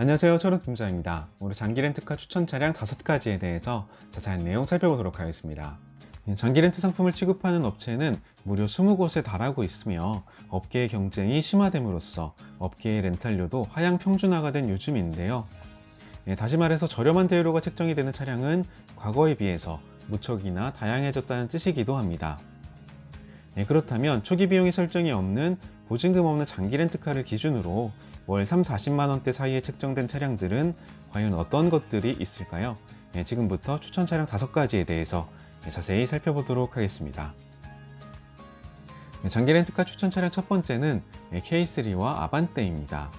안녕하세요. 초록 팀장입니다. 오늘 장기 렌트카 추천 차량 5가지에 대해서 자세한 내용 살펴보도록 하겠습니다. 장기 렌트 상품을 취급하는 업체는 무려 20곳에 달하고 있으며 업계의 경쟁이 심화됨으로써 업계의 렌탈료도 하향 평준화가 된 요즘인데요. 예, 다시 말해서 저렴한 대우료가 책정이 되는 차량은 과거에 비해서 무척이나 다양해졌다는 뜻이기도 합니다. 예, 그렇다면 초기 비용이 설정이 없는 보증금 없는 장기 렌트카를 기준으로 월 3, 40만 원대 사이에 책정된 차량들은 과연 어떤 것들이 있을까요? 예, 지금부터 추천 차량 5가지에 대해서 예, 자세히 살펴보도록 하겠습니다. 예, 장기 렌트카 추천 차량 첫 번째는 예, K3와 아반떼입니다.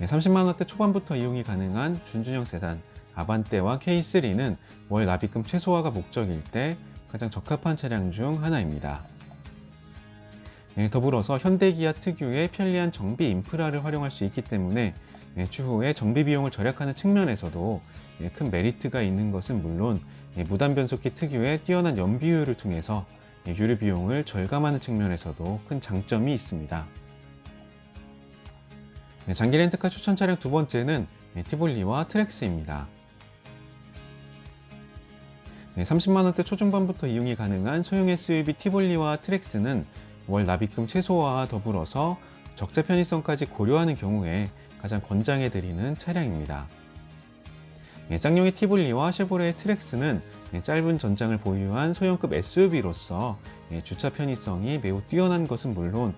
30만 원대 초반부터 이용이 가능한 준준형 세단 아반떼와 K3는 월 납입금 최소화가 목적일 때 가장 적합한 차량 중 하나입니다. 예, 더불어서 현대기아 특유의 편리한 정비 인프라를 활용할 수 있기 때문에 예, 추후에 정비 비용을 절약하는 측면에서도 예, 큰 메리트가 있는 것은 물론 무단 변속기 특유의 뛰어난 연비율을 통해서 유류 비용을 절감하는 측면에서도 큰 장점이 있습니다. 장기 렌트카 추천 차량 두 번째는 티볼리와 트렉스입니다. 30만원대 초중반부터 이용이 가능한 소형 SUV 티볼리와 트렉스는 월 납입금 최소화와 더불어서 적재 편의성까지 고려하는 경우에 가장 권장해 드리는 차량입니다. 예, 쌍용의 티볼리와 쉐보레의 트렉스는 예, 짧은 전장을 보유한 소형급 SUV로서 예, 주차 편의성이 매우 뛰어난 것은 물론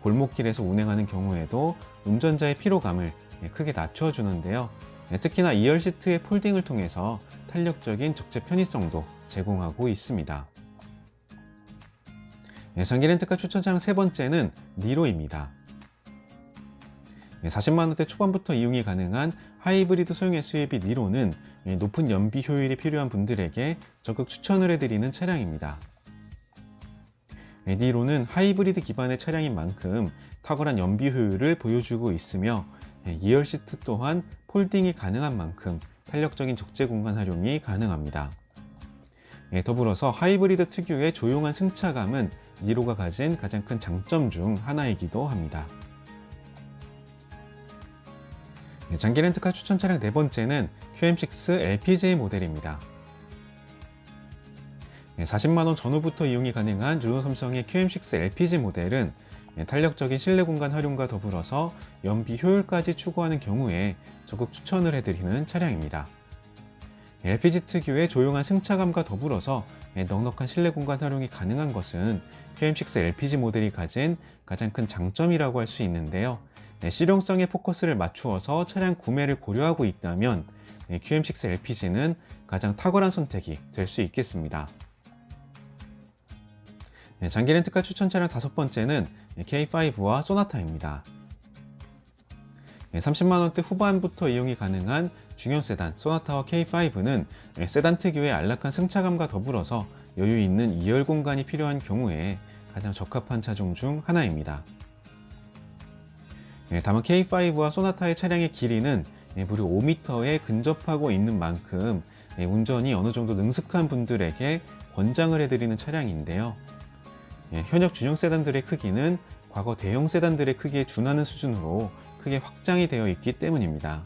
골목길에서 운행하는 경우에도 운전자의 피로감을 크게 낮춰주는데요. 특히나 2열 시트의 폴딩을 통해서 탄력적인 적재 편의성도 제공하고 있습니다. 장기 렌트카 추천 차량 세 번째는 니로입니다. 40만원대 초반부터 이용이 가능한 하이브리드 소형 SUV 니로는 높은 연비 효율이 필요한 분들에게 적극 추천을 해드리는 차량입니다. 니로는 하이브리드 기반의 차량인 만큼 탁월한 연비 효율을 보여주고 있으며 2열 시트 또한 폴딩이 가능한 만큼 탄력적인 적재 공간 활용이 가능합니다. 더불어서 하이브리드 특유의 조용한 승차감은 니로가 가진 가장 큰 장점 중 하나이기도 합니다. 네, 장기 렌트카 추천 차량 네 번째는 QM6 LPG 모델입니다. 40만원 전후부터 이용이 가능한 르노 삼성의 QM6 LPG 모델은 탄력적인 실내 공간 활용과 더불어서 연비 효율까지 추구하는 경우에 적극 추천을 해드리는 차량입니다. LPG 특유의 조용한 승차감과 더불어서 넉넉한 실내 공간 활용이 가능한 것은 QM6 LPG 모델이 가진 가장 큰 장점이라고 할 수 있는데요. 네, 실용성에 포커스를 맞추어서 차량 구매를 고려하고 있다면 QM6 LPG는 가장 탁월한 선택이 될 수 있겠습니다. 네, 장기 렌트카 추천 차량 다섯 번째는 K5와 소나타입니다. 30만원대 후반부터 이용이 가능한 중형 세단 소나타와 K5는 세단 특유의 안락한 승차감과 더불어서 여유 있는 2열 공간이 필요한 경우에 가장 적합한 차종 중 하나입니다. 다만 K5와 소나타의 차량의 길이는 무려 5m에 근접하고 있는 만큼 운전이 어느 정도 능숙한 분들에게 권장을 해드리는 차량인데요. 예, 현역 중형 세단들의 크기는 과거 대형 세단들의 크기에 준하는 수준으로 크게 확장이 되어 있기 때문입니다.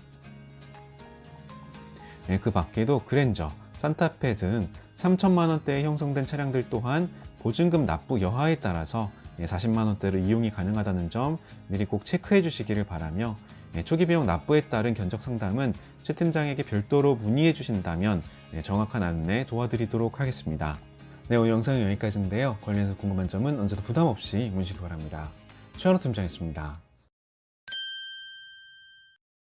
예, 그 밖에도 그랜저, 산타페 등 3천만 원대에 형성된 차량들 또한 보증금 납부 여하에 따라서 40만 원대로 예, 이용이 가능하다는 점 미리 꼭 체크해 주시기를 바라며 초기 비용 납부에 따른 견적 상담은 최 팀장에게 별도로 문의해 주신다면 정확한 안내 도와드리도록 하겠습니다. 네, 오늘 영상은 여기까지인데요. 관련해서 궁금한 점은 언제나 부담 없이 문의주시기 바랍니다. 최현호 팀장이었습니다.